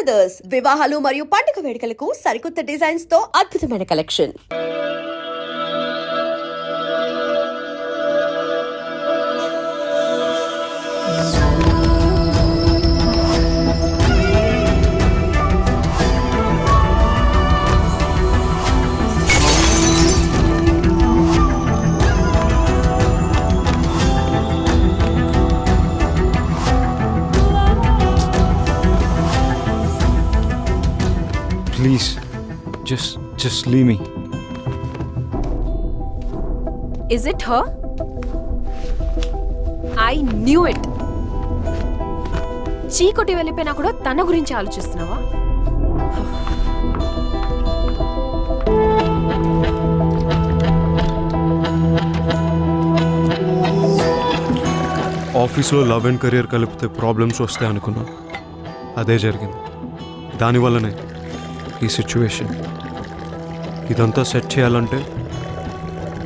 Brothers వివాహాలు మరియు పండుగ వేడుకలకు సరికొత్త డిజైన్స్తో అద్భుతమైన collection Please, just just leave me. Is it her? I knew it చీకొట్టి వెళ్ళిపోయినా కూడా తన గురించి ఆలోచిస్తున్నావా? ఆఫీస్లో లవ్ అండ్ కెరియర్ కలిపితే ప్రాబ్లమ్స్ వస్తాయి అనుకున్నా అదే జరిగింది. దానివల్లనే. ఈ సిచ్యువేషన్. ఇదంతా సెట్ చేయాలంటే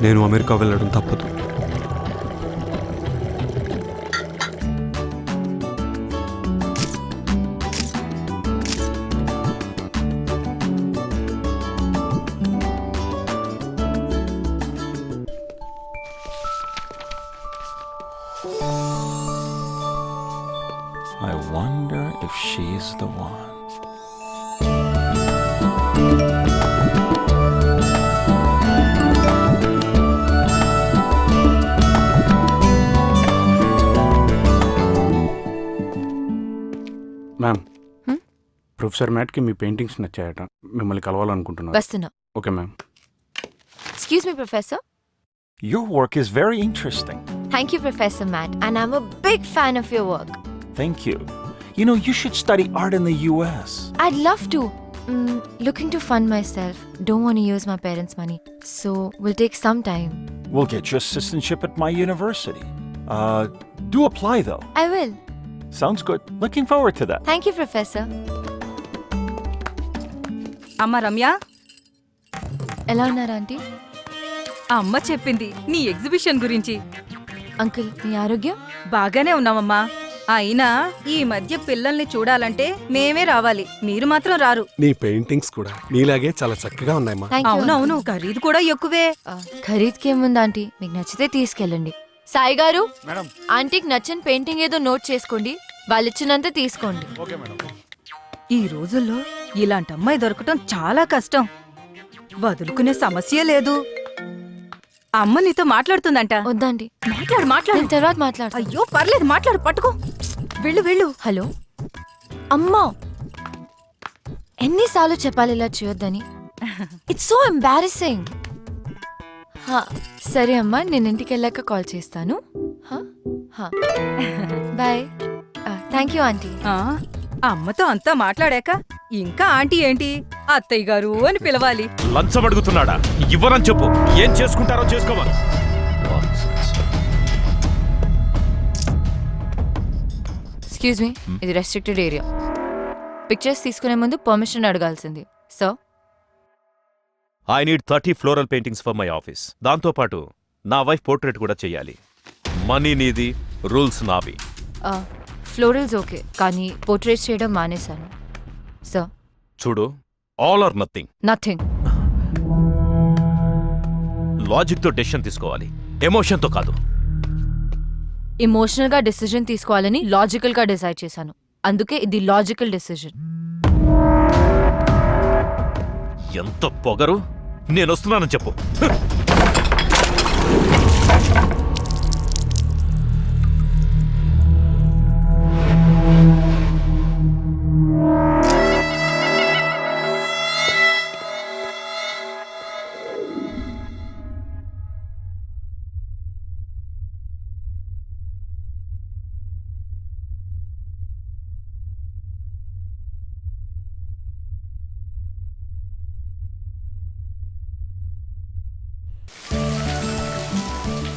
నేను అమెరికా వెళ్ళడం తప్పదు. ప్రొఫెసర్ మ్యాట్కి మీ పెయింటింగ్స్ నచ్చాయట మిమ్మల్ని కలవాలనుకుంటున్నారు వస్తున్నా okay ma'am excuse me professor Your work is very interesting. Thank you professor Matt and I'm a big fan of your work Thank you. You know, you should study art in the US. I'd love to looking to fund myself don't want use my parents money so will take some time We'll get you assistantship at my university. Uh, do apply though. I will Sounds good. Looking forward to that. Thank you professor అమ్మ రమ్య? ఎలా ఉన్నారు aunty? ఆ అమ్మ చెప్పింది నీ exhibition గురించి. Uncle మీ ఆరోగ్యం? బాగానే ఉన్నామమ్మా. అయినా ఈ మధ్య పిల్లల్ని చూడాలంటే మేమే రావాలి. మీరు మాత్రం రారు. నీ పెయింటింగ్స్ కూడా నీలాగే చాలా చక్కగా ఉన్నాయమ్మా. అవునవును ఖరీదు కూడా ఎక్కువే. ఖరీద్కి ఏముంది ఆంటీ? మీకు నచ్చితే తీసుకెళ్ళండి. సాయి గారు మేడం. ఆంటీకి నచ్చిన పెయింటింగ్ ఏదో నోట్ చేసుకోండి. వాళ్ళు ఇచ్చినంత తీసుకోండి. Okay madam. ఈ రోజుల్లో ఇలాంటి అమ్మాయి దొరకటం చాలా కష్టం. వదులుకునే సమస్య లేదు. అమ్మ నీతో మాట్లాడుతుందంట. వద్దండి. మాట్లాడు మాట్లాడు. తర్వాత మాట్లాడతాను. అయ్యో పర్లేదు మాట్లాడు పట్టుకో. వెళ్ళు వెళ్ళు. హలో. అమ్మా! ఎన్నిసార్లు చెప్పాలి ఇలా చేయొద్దని? ఇట్స్ సో ఎంబారసింగ్ సరే అమ్మా నేను ఇంటికి వెళ్ళాక కాల్ చేస్తాను. బాయ్ థ్యాంక్ యూ ఆంటీ అమ్మతో అంతా మాట్లాడాక ఇంకా ఆంటీ ఏంటి? అత్తయ్య గారు అని పిలవాలి. లంచం అడుగుతున్నాడా? ఇవ్వనని చెప్పు. ఏం చేసుకుంటారో చేసుకోవాలి. ఎక్స్క్యూజ్ మీ ఇది రెస్ట్రిక్టెడ్ ఏరియా పిక్చర్స్ తీసుకునే ముందు పర్మిషన్ అడగాల్సింది. So I need thirty floral paintings for my office దాంతోపాటు నా వైఫ్ పోర్ట్రేట్ కూడా చేయాలి. మనీ నీది రూల్స్ నావి. ఫ్లోరల్స్ ఓకే కానీ పోర్ట్రేట్ చేయడం మానేశాను. సో చూడు ఆల్ ఆర్ నథింగ్ నథింగ్ లాజిక్తో డెసిషన్ తీసుకోవాలి. ఎమోషన్తో కాదు. ఇమోషనల్గా డెసిజన్ తీసుకోవాలని లాజికల్గా డిసైడ్ చేశాను. అందుకే ఇది లాజికల్ డెసిజన్ ఎంత పొగరు? నేను వస్తున్నానని చెప్పు.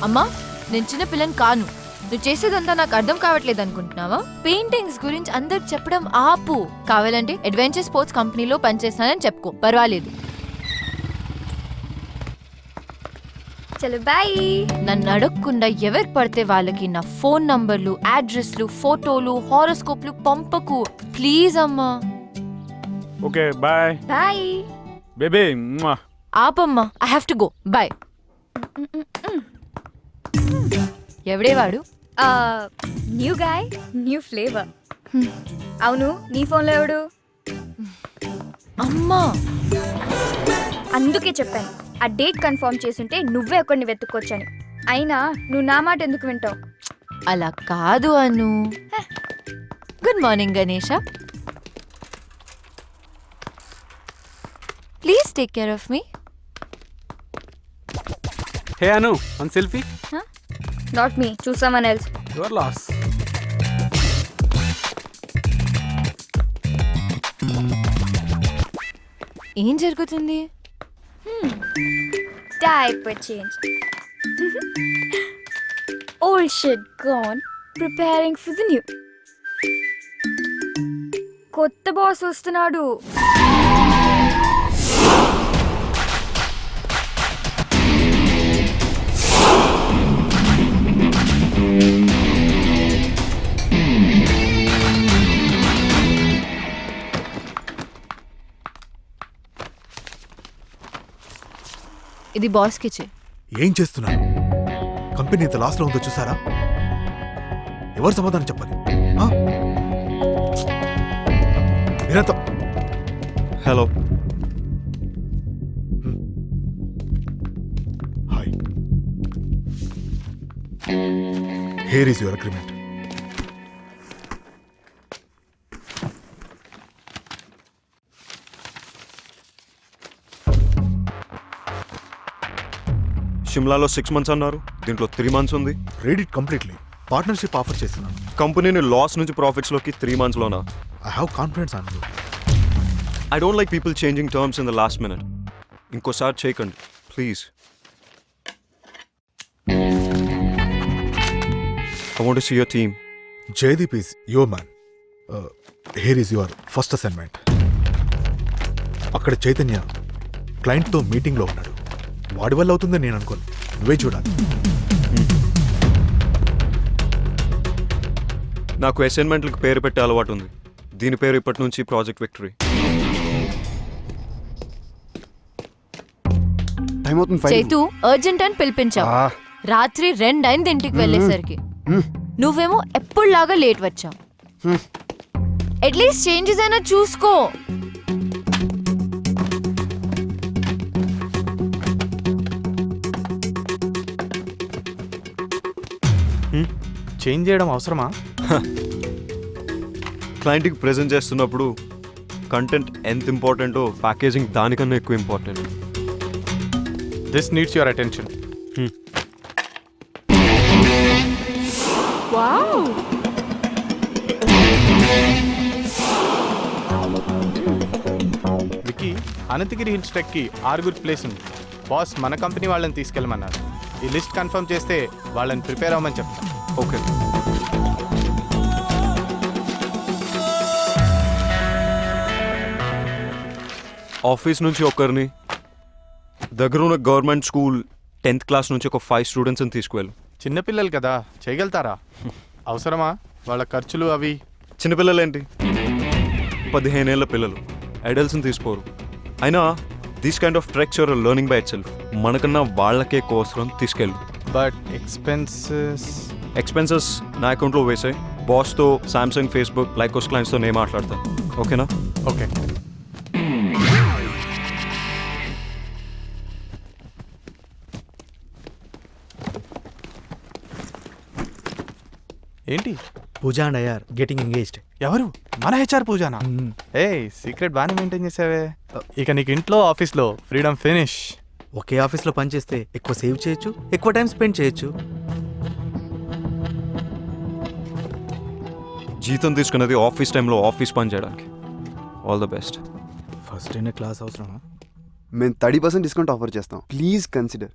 అమ్మా నేను చిన్న పిల్లని కాను. నువ్వు చేసేదంతా నాకు అర్థం కావట్లేదు అనుకుంటున్నావా? పెయింటింగ్స్ గురించి అందరికి చెప్పడం ఆపు. కావాలంటే అడ్వెంచర్ స్పోర్ట్స్ కంపెనీలో పనిచేస్తానని చెప్పుకో. పర్వాలేదు. చలో బాయ్. నన్ను అడగకుండా ఎవరికి పడితే వాళ్ళకి నా ఫోన్ నంబర్లు అడ్రస్లు ఫోటోలు హారోస్కోప్లు పంపకు. ప్లీజ్ అమ్మా. Okay bye. Bye. Baby ఆపమ్మా I have to go. Bye. ఎవడే వాడు న్యూ గాయ్ న్యూ ఫ్లేవర్. అవును నీ ఫోన్లో ఎవడు? అమ్మా! అందుకే చెప్పాను. ఆ డేట్ కన్ఫర్మ్ చేసుంటే నువ్వే ఒకరిని వెతుక్కొచ్చని అయినా నువ్వు నా మాట ఎందుకు వింటావు? అలా కాదు Anu. Good morning Ganesha. Please take care of me. Hey Anu one selfie. Not me choose someone else your loss ఏం జరుగుతుంది diaper change. Old shit gone, preparing for the new. కొత్త బాస్ వస్తున్నాడు ఇది బాస్ ఇచ్చే ఏం చేస్తున్నారు? Company ఇంత లాస్లో ఉందో చూసారా? ఎవరు సమాధానం చెప్పాలి? Hello hi here is your agreement షిమ్లాలో six months అన్నారు. దీంట్లో త్రీ మంత్స్ ఉంది. Read it completely partnership offer చేస్తున్నాను. కంపెనీని లాస్ నుంచి ప్రాఫిట్స్లోకి three మంత్స్లోనా I have confidence on you I don't like people changing terms in the last minute ఇంకోసారి చేయకండి. Please I want see your team Jaideep is your man here is your first assignment అక్కడ చైతన్య క్లయింట్తో మీటింగ్లో ఉన్నాడు. వాడి వల్ల అవుతుందని నేను అనుకోను. నువ్వే చూడాలి. నాకు అసైన్మెంట్లకు పేరు పెట్టే అలవాటు ఉంది. దీని పేరు ఇప్పటి నుంచి ప్రాజెక్ట్ విక్టరీ టైం అవుతుంది ఫైవ్ చైతు అర్జెంట్ అని పిలిపించావు. రాత్రి రెండైంది ఇంటికి వెళ్ళేసరికి. నువ్వేమో ఎప్పుడులాగా లేట్ వచ్చావు. అట్లీస్ట్ చేంజెస్ అయినా చూసుకో. చేంజ్ చేయడం అవసరమా? క్లయింట్కి ప్రజెంట్ చేస్తున్నప్పుడు కంటెంట్ ఎంత ఇంపార్టెంటో ప్యాకేజింగ్ దానికన్నా ఎక్కువ important. This needs your attention Vicky Ananthagiri hills ట్రెక్కి ఆరుగురు ప్లేస్ ఉంది. బాస్ మన కంపెనీ వాళ్ళని తీసుకెళ్ళమన్నారు. ఈ లిస్ట్ కన్ఫర్మ్ చేస్తే వాళ్ళని ప్రిపేర్ అవ్వమని చెప్తాను ఓకే ఆఫీస్ నుంచి ఒకరిని దగ్గరున్న గవర్నమెంట్ స్కూల్ టెన్త్ క్లాస్ నుంచి ఒక ఫైవ్ స్టూడెంట్స్ని తీసుకువెళ్ళు. చిన్నపిల్లలు కదా చేయగలుగుతారా? అవసరమా? వాళ్ళ ఖర్చులు అవి? చిన్నపిల్లలు ఏంటి పదిహేనేళ్ళ పిల్లలు ఐడల్స్ని తీసుకోరు. అయినా these kind of treks your learning by itself మనకన్నా వాళ్ళకే కోసరం తీసుకెళ్ళు. బట్ ఎక్స్పెన్సెస్ ఎక్స్పెన్సెస్ నా అకౌంట్లో వేసాయి. బాస్తో సామ్సంగ్ ఫేస్బుక్ లైకోస్ క్లయింట్స్తో నేను మాట్లాడతాను ఓకేనా? ఓకే. ఏంటి? Pooja and I are getting engaged. ఎవరు? మన హెచ్ఆర్ పూజానా? ఏ సీక్రెట్ బాగానే మెయింటైన్ చేసావే. ఇక నీకు ఇంట్లో ఆఫీస్లో ఫ్రీడమ్ ఫినిష్. ఒకే ఆఫీస్లో పనిచేస్తే ఎక్కువ సేవ్ చేయొచ్చు ఎక్కువ టైం స్పెండ్ చేయొచ్చు. జీతం తీసుకున్నది ఆఫీస్ టైంలో ఆఫీస్ పని చేయడానికి. ఆల్ ద బెస్ట్ ఫస్ట్ అయిన క్లాస్ అవసరమా? మేము థర్టీ పర్సెంట్ డిస్కౌంట్ ఆఫర్ చేస్తాం. Please consider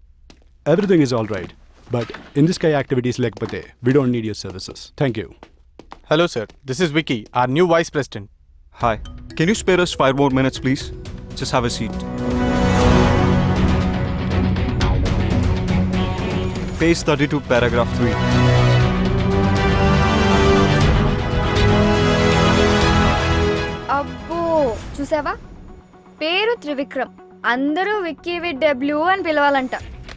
everything is all right but in this కై యాక్టివిటీస్ లేకపోతే we don't need your services thank you hello sir this is Vicky our new vice president hi can you spare us five more minutes please just have a seat page 32, paragraph 3. చూసావా? పేరు త్రివిక్రమ్. అందరూ Vicky with W అని పిలవాలంట.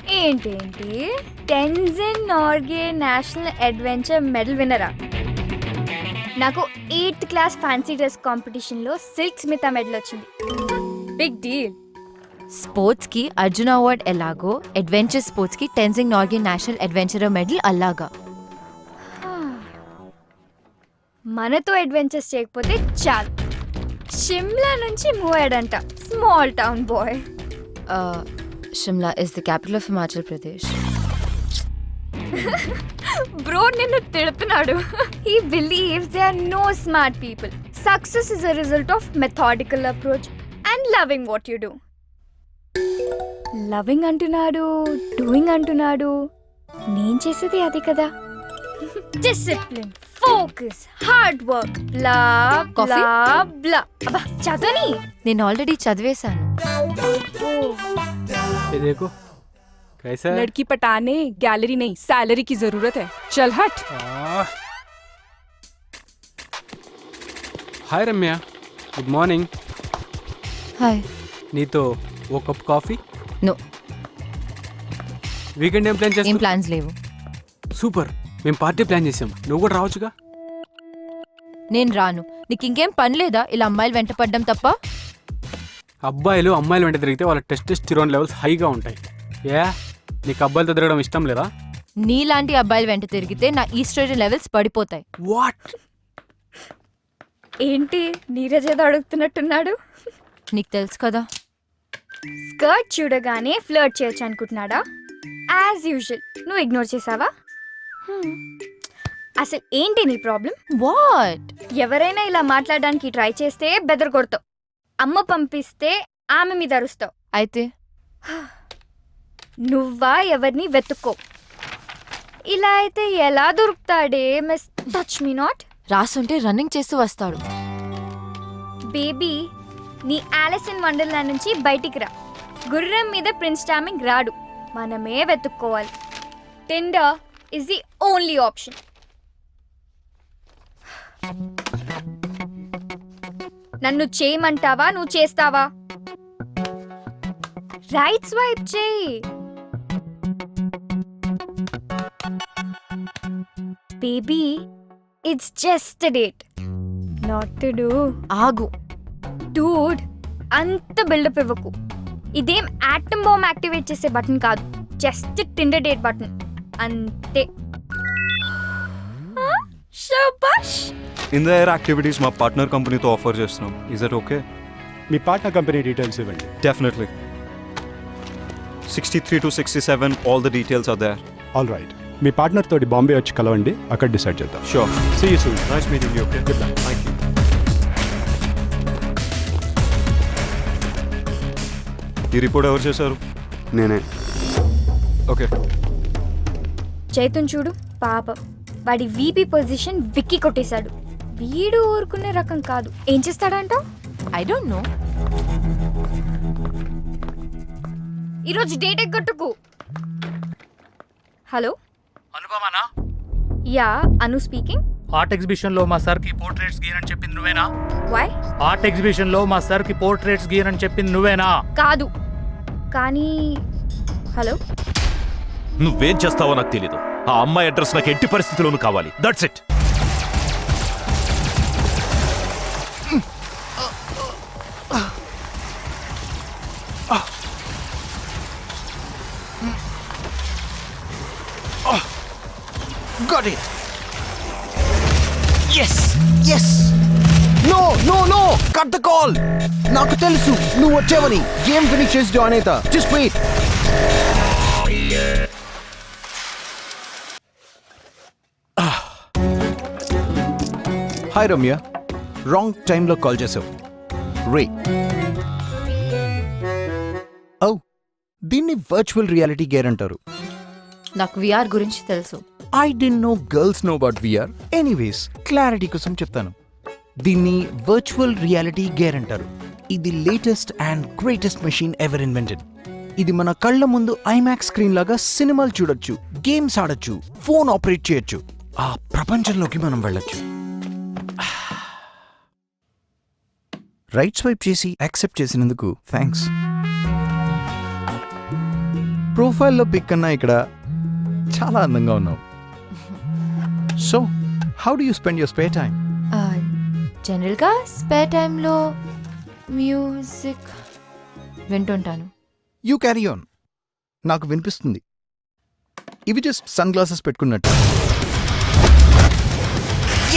ఏంటేంటి Tenzing Norgay national adventure medal విన్నరా? నాకు eighth class fancy dress కాంపిటీషన్లో Silk Smitha medal వచ్చింది. Big deal. స్పోర్ట్స్కి Arjuna award ఎలాగో adventure స్పోర్ట్స్కి Tenzing Norgay national adventure medal అలాగా మనతో అడ్వెంచర్స్ చేయకపోతే చాలు. షిమ్లా నుంచి move అయ్యాడంట small town boy. Shimla is the capital of Himachal Pradesh. Bro నిన్ను తిడుతున్నాడు. He believes they are no smart people success is a result of methodical approach and loving what you do loving అంటున్నాడు doing అంటున్నాడు. నేను చేసేది అది కదా. Discipline Focus hard work blah Coffee? Blah blah అబ్బా చదవని నేను ఆల్రెడీ చదివేశాను ये देखो कैसा है लड़की पटाने गैलरी नहीं सैलरी की जरूरत है चल हट hi Ramya good morning hi నీతో ఓ కప్ కాఫీ నో వీకెండ్ ఏం ప్లాన్ ఏం చేస్తాం ప్లాన్స్ లేవు సూపర్ మేము పార్టీ ప్లాన్ చేసాం నువ్వు కూడా రావచ్చుగా? నేను రాను. నీకు ఇంకేం పని లేదా? ఇలా అమ్మాయిలు వెంట పడ్డం తప్ప? అబ్బాయిలు అమ్మాయిలు వెంట తిరిగితే వాళ్ళ టెస్టెస్టిరోన్ లెవెల్స్ హైగా ఉంటాయి. ఏ? నీకు అబ్బాయిలతో తిరగడం ఇష్టం లేదా? నీలాంటి అబ్బాయిలు వెంట తిరిగితే నా ఈస్ట్రోజన్ లెవెల్స్ పడిపోతాయి. వాట్? ఏంటి నీరజ్ ఏదో అడుగుతున్నట్టున్నాడు? నీకు తెలుసు కదా? స్కర్ట్ చూడగానే ఫ్లర్ట్ చేయొచ్చు అనుకుంటున్నాడా? As usual. నువ్వు ఇగ్నోర్ చేసావా. అసలు ఏంటి నీ ప్రాబ్లం? వాట్? ఎవరైనా ఇలా మాట్లాడడానికి ట్రై చేస్తే బెదర్ కొడతావు అమ్మ పంపిస్తే ఆమె మీద అరుస్తావు. అయితే? నువ్వా ఎవరిని వెతుక్కో. ఇలా అయితే ఎలా దొరుకుతాడే మిస్? టచ్ మీ నాట్ రాసుంటే రన్నింగ్ చేస్తూ వస్తాడు. బేబీ నీ ఆలిస్ ఇన్ వండర్లాండ్ నుంచి బయటికి రా. గుర్రం మీద ప్రిన్స్ టామింగ్ రాడు. మనమే వెతుక్కోవాలి. Tinder is the only option నన్ను చేయమంటావా? నువ్వు చేస్తావా? రైట్ స్వైప్ చేయి. Baby it's just date not to do ఆగు. డూడ్ అంత బిల్డప్ ఇవ్వకు. ఇదేం యాటమ్ బాంబ్ యాక్టివేట్ చేసే బటన్ కాదు. జస్ట్ టిండర్ డేట్ బటన్ అంతే. షబాష్ ఇన్ ద ఎయిర్ యాక్టివిటీస్ మా పార్ట్నర్ కంపెనీతో ఆఫర్ చేస్తున్నాం. ఈజ్ దట్ ఓకే మీ పార్ట్నర్ కంపెనీ డీటెయిల్స్ ఇవ్వండి. Definitely sixty three to sixty seven all the details are there all right me partner తోటి బాంబే వచ్చి కలవండి అక్కడ డిసైడ్ చేద్దాం. Sure see you soon nice meeting you okay good luck thank you ఈ report ఎవరు చేశారు? నేనే. ఓకే చైతన్ చూడు పాపం. వాడి వీపీ పొజిషన్ విక్కి కొట్టేశాడు. వీడు ఊరుకునే రకం కాదు. ఏం చేస్తాడంట? ఐ డోంట్ నో ఈరోజు డేట్ ఎగ్గొట్టుకు. Hello? అనుపమానా? Yeah Anu speaking. Art ఎగ్జిబిషన్లో మా సార్కి పోర్ట్రేట్స్ గీయనని చెప్పింది నువ్వేనా? వై ఆర్ట్ ఎగ్జిబిషన్లో మా సార్కి పోర్ట్రేట్స్ గీయనని చెప్పింది నువ్వేనా? కాదు. కానీ హలో? నువ్వేం చేస్తావో నాకు తెలీదు. ఆ అమ్మాయి అడ్రస్ నాకు ఎట్టి పరిస్థితిలోనూ కావాలి. That's it Got it. Yes. Yes. No no no cut the call నాకు తెలుసు నువ్వు వచ్చేవని. గేమ్ ఫినిష్ చేసి జాయిన్ అవుతా just wait hi Ramya wrong టైంలో కాల్ చేసావు. రే. ఓ దీన్ని వర్చువల్ రియాలిటీ గేర్ అంటారు. నాకు విఆర్ గురించి తెలుసు. I don't know girls know about VR anyways clarity కోసం చెప్తాను. దీన్ని వర్చువల్ రియాలిటీ గేర్ అంటారు. ఇది latest and greatest machine ever invented ఇది మన కళ్ళ ముందు ఐమాక్స్ స్క్రీన్ లాగా సినిమాలు చూడొచ్చు గేమ్స్ ఆడొచ్చు ఫోన్ ఆపరేట్ చేయొచ్చు. ఆ ప్రపంచంలోకి మనం వెళ్ళొచ్చు. రైట్ స్వైప్ చేసి యాక్సెప్ట్ చేసినందుకు థ్యాంక్స్ ప్రొఫైల్లో పిక్ కన్నా ఇక్కడ చాలా అందంగా ఉన్నావు. So how do you spend your spare time జనరల్గా స్పేర్ టైంలో మ్యూజిక్ వింటుంటాను. యూ క్యారీ ఆన్ నాకు వినిపిస్తుంది. ఇవి జస్ట్ సన్ గ్లాసెస్ పెట్టుకున్నట్టు.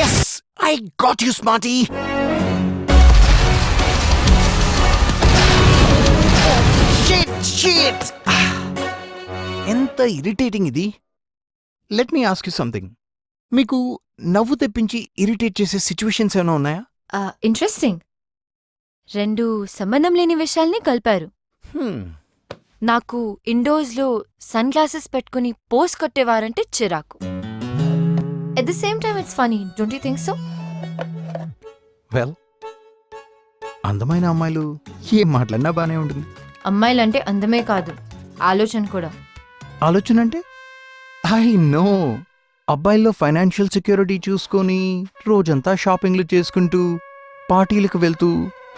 Yes I got you smarty ఎంత ఇరిటేటింగ్ ఇది. Let me ask you something మీకు నవ్వు తెప్పించి ఇరిటేట్ చేసే సిచ్యువేషన్స్ ఏమైనా ఉన్నాయా? ఇంట్రెస్టింగ్ రెండు సంబంధం లేని విషయాల్ని కలిపారు. Hmm. నాకు ఇండోర్స్లో సన్ గ్లాసెస్ పెట్టుకుని పోస్ కొట్టేవారంటే చిరాకు. At the same time it's funny don't you think so well అందమైన అమ్మాయిలు ఏం మాట్లాడినా బానే ఉంటుంది. అమ్మాయిలంటే అందమే కాదు ఆలోచన కూడా. ఆలోచన అంటే ఐ నో. అబ్బాయిల్లో ఫైనాన్షియల్ సెక్యూరిటీ చూసుకొని రోజంతా షాపింగ్లు చేసుకుంటూ పార్టీలకు వెళ్తూ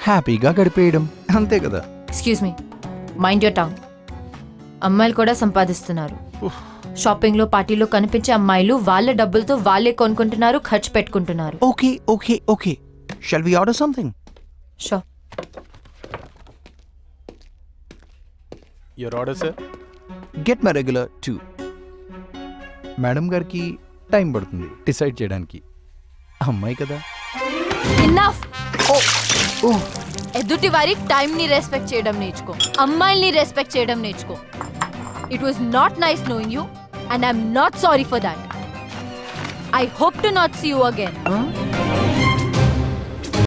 హ్యాపీగా గడిపేయడం. అంతే కదా? Excuse me mind your tone అమ్మాయిలు కూడా సంపాదిస్తున్నారు. షాపింగ్లో పార్టీలో కనిపించే అమ్మాయిలు వాళ్ళ డబ్బులతో వాళ్ళే కొనుక్కుంటున్నారు ఖర్చు పెట్టుకుంటున్నారు. Okay okay okay shall we order something show your order sir get my regular too madam గారికి టైం పడుతుంది. డిసైడ్ చేయడానికి. అమ్మాయి కదా. ఇన్నఫ్ ఎదుటి వారి టైం ని రెస్పెక్ట్ చేయడం నేర్చుకో. అమ్మాయిల్ని రెస్పెక్ట్ చేయడం నేర్చుకో. It was not nice knowing you and I'm not sorry for that I hope to not see you again